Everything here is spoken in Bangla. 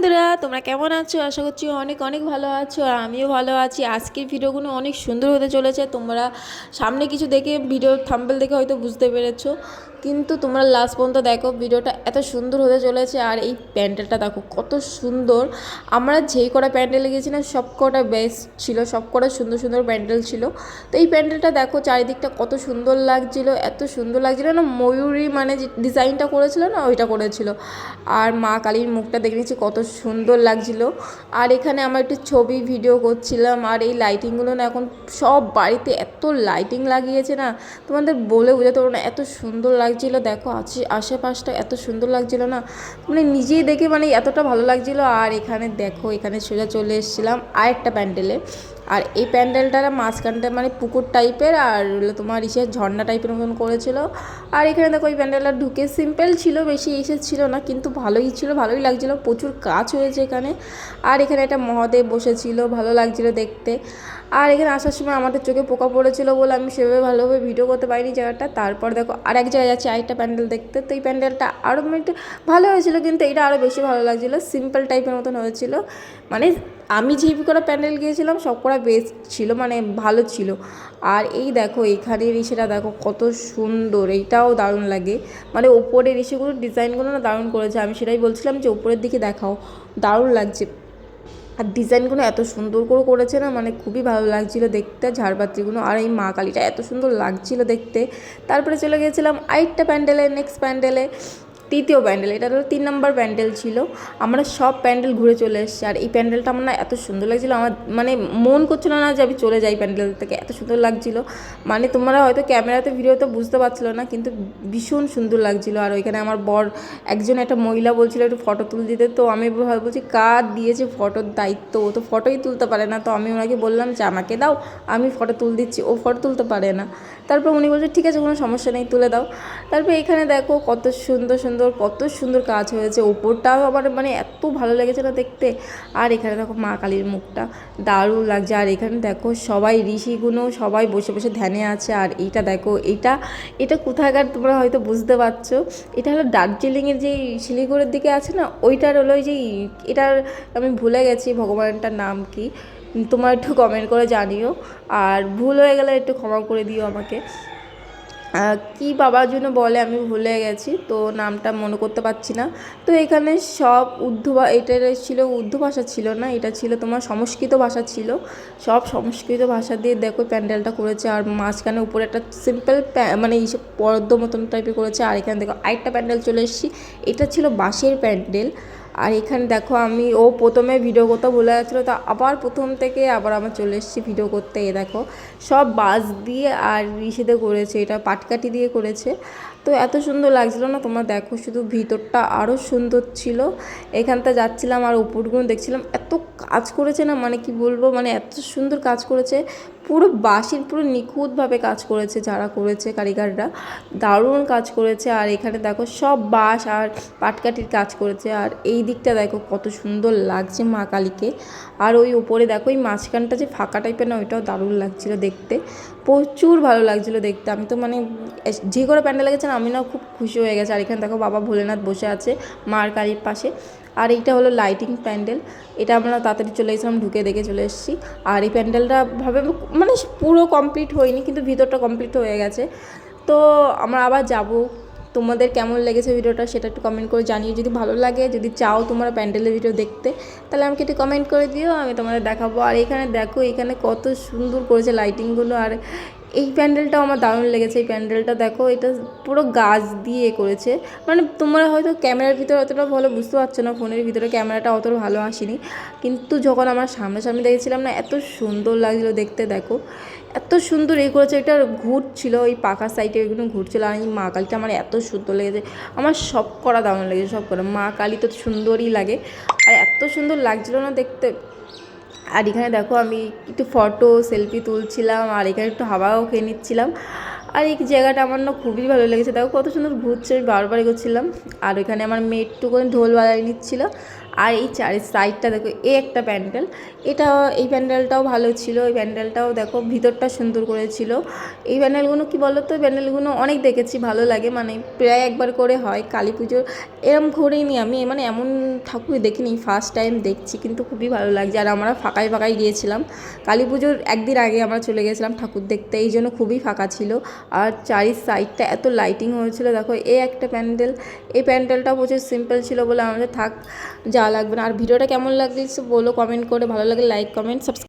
বন্ধুরা, তোমরা কেমন আছো? আশা করছি অনেক অনেক ভালো আছো আর আমিও ভালো আছি। আজকের ভিডিওগুলো অনেক সুন্দর হতে চলেছে। তোমরা সামনে কিছু দেখে ভিডিও থাম্বেল দেখে হয়তো বুঝতে পেরেছ। কিন্তু তোমরা লাস্ট পর্যন্ত দেখো, ভিডিওটা এত সুন্দর হতে চলেছে আর এই প্যান্ডেলটা দেখো, কত সুন্দর। আমরা যেই কটা প্যান্ডেলে গেছিলাম সব কটা বেস্ট ছিল, সব কটা সুন্দর সুন্দর প্যান্ডেল ছিল। তো এই প্যান্ডেলটা দেখো, চারিদিকটা কত সুন্দর লাগছিল, এত সুন্দর লাগছিল না, ময়ূরী মানে যে ডিজাইনটা করেছিল না, ওইটা করেছিল। আর মা কালীর মুখটা দেখে নিচ্ছি কত সুন্দর লাগছিল। আর এখানে আমার একটু ছবি ভিডিও করছিলাম, আর এই লাইটিংগুলো না এখন সব বাড়িতে এত লাইটিং লাগিয়েছে না, তোমাদের বলে বোঝাতে পারব না, এত সুন্দর লাগছিল, দেখো আশেপাশটা এত সুন্দর লাগছিল না। মানে নিজেই দেখে মানে এতটা ভালো লাগছিল। আর এখানে দেখো, এখানে সোজা চলে এসেছিলাম আরেকটা প্যান্ডেলে। আর এই প্যান্ডেলটার মাঝখানটা মানে পুকুর টাইপের আর তোমার ইসে ঝর্ণা টাইপের মতন করেছিল। আর এখানে দেখো ওই প্যান্ডেলটা ঢুকে সিম্পল ছিল, বেশি এসে ছিল না, কিন্তু ভালোই ছিল, ভালোই লাগছিল। প্রচুর কাজ হয়েছে এখানে। আর এখানে একটা মহাদেব বসেছিল, ভালো লাগছিল দেখতে। আর এখানে আসার সময় আমাদের চোখে পোকা পড়েছিল বলে আমি সেভাবে ভালোভাবে ভিডিও করতে পারিনি জায়গাটা। তারপর দেখো আর এক জায়গায় যাচ্ছি, আরেকটা প্যান্ডেল দেখতে। তো এই প্যান্ডেলটা আরও একটু ভালো হয়েছিল, কিন্তু এটা আরও বেশি ভালো লাগছিল। সিম্পল টাইপের মতন হয়েছিল। মানে আমি যেই কটা প্যান্ডেল গিয়েছিলাম সব কটা বেস্ট ছিল মানে ভালো ছিল। আর এই দেখো, এখানের ইসেটা দেখো, কত সুন্দর। এইটাও দারুণ লাগে। মানে ওপরের ইসেগুলো ডিজাইনগুলো না দারুণ করেছে। আমি সেটাই বলছিলাম যে, ওপরের দিকে দেখাও। দারুণ লাগছে। আর ডিজাইনগুলো এত সুন্দর করে করেছে না মানে খুবই ভালো লাগছিল দেখতে, ঝাড়বাতিগুলো আর এই মা কালীটা এত সুন্দর লাগছিল দেখতে। তারপরে চলে গিয়েছিলাম আরেকটা প্যান্ডেলে নেক্সট প্যান্ডেলে। তৃতীয় প্যান্ডেল, এটা হলো তিন নম্বর প্যান্ডেল ছিল। আমরা সব প্যান্ডেল ঘুরে চলে এসেছি। আর এই প্যান্ডেলটা আমার না এত সুন্দর লাগছিল। আমার মানে মন করছিল না যে আমি চলে যাই প্যান্ডেল থেকে। এত সুন্দর লাগছিল। মানে তোমরা হয়তো ক্যামেরাতে, ভিডিওতে বুঝতে পারছিলো না, কিন্তু ভীষণ সুন্দর লাগছিল। আর ওইখানে আমার বর, একজন একটা মহিলা বলছিল একটু ফটো তুলে দিতে। তো আমি বলছি, কার দিয়েছে ফটোর দায়িত্ব? ও তো ফটোই তুলতে পারে না। তো আমি ওনাকে বললাম যে, আমাকে দাও, আমি ফটো তুল দিচ্ছি। ও ফটো তুলতে পারে না। তারপর উনি বলছে, ঠিক আছে, কোনো সমস্যা নেই, তুলে দাও। তারপর এখানে দেখো কত সুন্দর সুন্দর কত সুন্দর কাজ হয়েছে। ওপরটাও আবার মানে এত ভালো লেগেছে না দেখতে। আর এখানে দেখো মা কালীর মুখটা দারুণ লাগছে। আর এখানে দেখো সবাই ঋষিগুলো সবাই বসে বসে ধ্যানে আছে। আর এইটা দেখো এটা এটা কোথাকার তোমরা হয়তো বুঝতে পারছ। এটা হলো দার্জিলিংয়ের যেই শিলিগুড়ির দিকে আছে না, ওইটার হলো যেই এটার আমি ভুলে গেছি ভগবানটার নাম কি। তোমার একটু কমেন্ট করে জানিও। আর ভুল হয়ে গেলে একটু ক্ষমা করে দিও আমাকে। কি বাবার জন্য বলে আমি ভুলে গেছি, তো নামটা মনে করতে পারছি না। তো এখানে সব উর্দু এটা ছিল উর্দু ভাষা ছিল না, এটা ছিল তোমার সংস্কৃত ভাষা ছিল। সব সংস্কৃত ভাষা দিয়ে দেখো প্যান্ডেলটা করেছে, আর মাঝখানে উপরে একটা সিম্পল মানে এইসব পর্দ মতন টাইপের করেছে, আর এখানে দেখো আরেকটা প্যান্ডেল চলে এসেছি, এটা ছিল বাঁশের প্যান্ডেল। আর এখানে দেখো আমি, ও প্রথমে ভিডিও করতে ভুলে গেছিল, তো আবার প্রথম থেকে আবার আমার চলে এসেছি ভিডিও করতে, এ দেখো। সব বাস দিয়ে আর ইসেতে করেছে, এটা পাটকাঠি দিয়ে করেছে। তো এত সুন্দর লাগছিল না তোমরা দেখো, শুধু ভিতরটা আরও সুন্দর ছিল। এখানটা যাচ্ছিলাম আর উপরগুলো দেখছিলাম, এত কাজ করেছে না মানে কি বলব মানে এত সুন্দর কাজ করেছে। পুরো বাঁশির পুরো নিখুঁতভাবে কাজ করেছে যারা করেছে কারিগররা। দারুণ কাজ করেছে আর এখানে দেখো সব বাঁশ আর পাটকাঠির কাজ করেছে আর এই দিকটা দেখো কত সুন্দর লাগছে মা কালীকে। আর ওই উপরে দেখো ওই মাঝখানটা যে ফাঁকা টাইপের না, ওইটাও দারুণ লাগছিল দেখতে। প্রচুর ভালো লাগছিল দেখতে। আমি তো মানে যে করে প্যান্ডেল লেগেছে আমি না খুব খুশি হয়ে গেছে। আর এখানে দেখো বাবা ভোলেনাথ বসে আছে মার কালীর পাশে। আর এইটা হলো লাইটিং প্যান্ডেল এটা আমরা তাড়াতাড়ি চলে এসেছিলাম, ঢুকে দেখে চলে এসেছি। আর এই প্যান্ডেলটা ভাবে মানে পুরো কমপ্লিট হয়নি, কিন্তু ভিতরটা কমপ্লিট হয়ে গেছে। তো আমরা আবার যাব। তোমাদের কেমন লেগেছে ভিডিওটা সেটা একটু কমেন্ট করে জানিয়ে যদি ভালো লাগে, যদি চাও তোমরা প্যান্ডেলের ভিডিও দেখতে, তাহলে আমাকে একটু কমেন্ট করে দিও, আমি তোমাদের দেখাবো। আর এখানে দেখো, এখানে কত সুন্দর করেছে লাইটিংগুলো আর এই প্যান্ডেলটাও আমার দারুণ লেগেছে, এই প্যান্ডেলটা দেখো, এটা পুরো গাছ দিয়ে করেছে। মানে তোমরা হয়তো ক্যামেরার ভিতরে অতটা ভালো বুঝতে পারছ না, ফোনের ভিতরে ক্যামেরাটা অতটা ভালো আসেনি। কিন্তু যখন আমার সামনাসামনি দেখেছিলাম না, এত সুন্দর লাগছিল দেখতে, দেখো। এত সুন্দর এই করেছে, এটা ঘুরছিল, ওই পাখার সাইডে ওইগুলো ঘুরছিল, আর এই মা কালীটা আমার এত সুন্দর লেগেছে। আমার সব করা দারুণ লেগেছে, সব করা মা কালী তো সুন্দরই লাগে, আর এত সুন্দর লাগছিল না দেখতে। আর এখানে দেখো আমি একটু ফটো সেলফি তুলছিলাম আর এখানে একটু হাওয়াও খেয়ে নিচ্ছিলাম। আর এই জায়গাটা আমার না খুবই ভালো লেগেছে। দেখো কত সুন্দর ঘুরছে, আমি বারবার এগোচ্ছিলাম। আর এখানে আমার মেয়ে একটুখানি ঢোল বাজায় নিচ্ছিল। আর এই চারি সাইডটা দেখো, এই একটা প্যান্ডেল। এটা, এই প্যান্ডেলটাও ভালো ছিল, এই প্যান্ডেলটাও দেখো ভিতরটা সুন্দর করেছিল। এই প্যান্ডেলগুলো কি বলো তো প্যান্ডেলগুলো অনেক দেখেছি, ভালো লাগে। মানে প্রায় একবার করে হয় কালী পুজোর। এরম ঘুরিনি আমি মানে এমন ঠাকুর দেখিনি ফার্স্ট টাইম দেখছি, কিন্তু খুবই ভালো লাগছে। আর আমরা ফাঁকায় ফাঁকায় গিয়েছিলাম। কালী পুজোর একদিন আগে আমরা চলে গেছিলাম ঠাকুর দেখতে, এই জন্য খুবই ফাঁকা ছিল। আর চারি সাইডটা এত লাইটিং হয়েছিল, দেখো, এ একটা প্যান্ডেল, এই প্যান্ডেলটা প্রচুর সিম্পল ছিল বলে আমাদের থাক যা লাগবে না। আর ভিডিওটা কেমন লাগছে বলো কমেন্ট করে, ভালো লাগে লাইক কমেন্ট সাবস্ক্রাইব